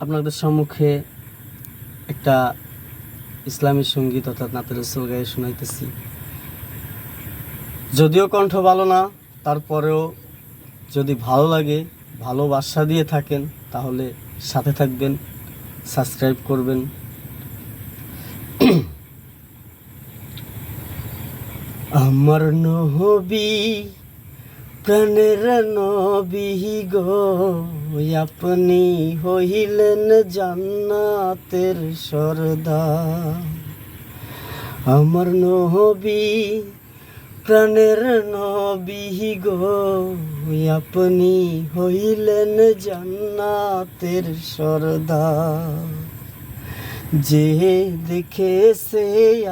আপনাদের সম্মুখে একটা ইসলামী সংগীত অর্থাৎ নাতের রসুল গায়ে শোনাইতেছি। যদিও কণ্ঠ ভালো না, তারপরেও যদি ভালো লাগে ভালোবাসা দিয়ে থাকেন, তাহলে সাথে থাকবেন, সাবস্ক্রাইব করবেন। আমার নহবি প্রাণের নবী গো, আপনি হইলেন জান্নাতের সরদার। আমার নহবি প্রাণের নবী গো, আপনি হইলেন জান্নাতের সরদার। যে দেখেছে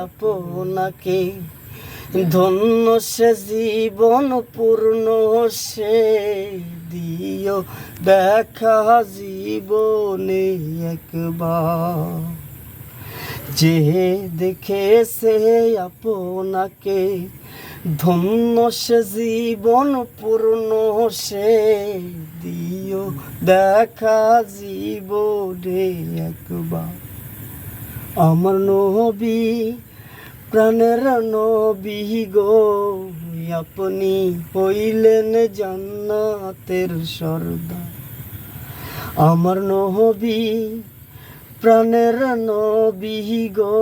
আপনাকে ধন্য সে জীবন পূর্ণ সে দিও দেখা জীবনে একবার। যে দেখেছে আপনাকে ধন্য সে জীবন পূর্ণ সে দিও দেখা জীবনে একবার। আমার নবী প্রাণের নবী গো, আপনি হইলেন জান্নাতের সর্দার। আমার নহবী প্রাণের নবী গো,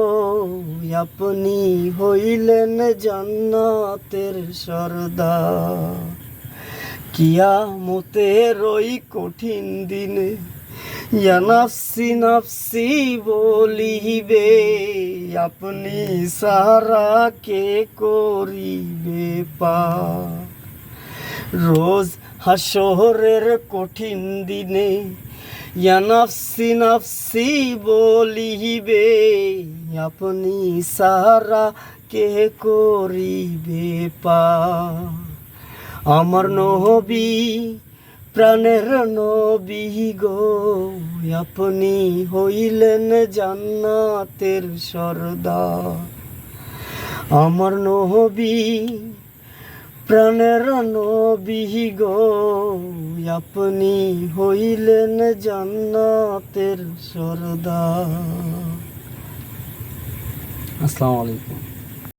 আপনি হইলেন জান্নাতের সর্দার। কিয়ামতের ওই কঠিন দিনে ইয়া নাফসি নাফসি বলিবে, আপনি সারা কে করিবে পা রোজ হাসরের কঠিন দিনে ইয়া নাফসি নাফসি বলিবে, আপনি সারা কে করিবে পা আমার নহবী প্রাণের নবী গো, আপনি হইলেন জান্নাতের সর্দার। আমার নহবী প্রাণের নবী গো, আপনি হইলেন জান্নাতের সর্দার। আসসালামু আলাইকুম।